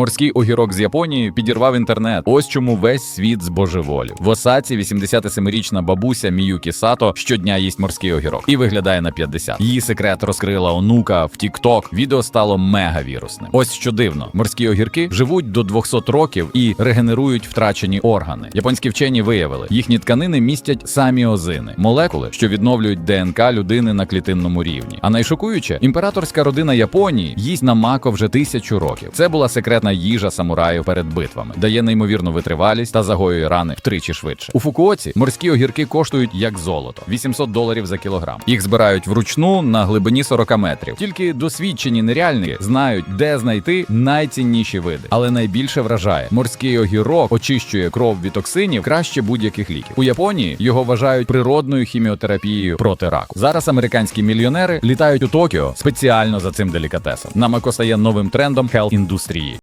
Морський огірок з Японії підірвав інтернет. Ось чому весь світ збожеволів. В Осаці 87-річна бабуся Міюкі Сато щодня їсть морський огірок і виглядає на 50. Її секрет розкрила онука в TikTok. Відео стало мегавірусним. Ось що дивно: морські огірки живуть до 200 років і регенерують втрачені органи. Японські вчені виявили, їхні тканини містять самі озини, молекули, що відновлюють ДНК людини на клітинному рівні. А найшокуюче, імператорська родина Японії їсть на мако вже тисячу років. Це була секретна їжа самураїв перед битвами, дає неймовірну витривалість та загоює рани втричі швидше. У Фукуоці морські огірки коштують як золото 800 доларів за кілограм. Їх збирають вручну на глибині 40 метрів. Тільки досвідчені неряльники знають, де знайти найцінніші види. Але найбільше вражає морський огірок очищує кров від токсинів краще будь-яких ліків. У Японії його вважають природною хіміотерапією проти раку. Зараз американські мільйонери літають у Токіо спеціально за цим делікатесом. Намако стає новим трендом хелт індустрії.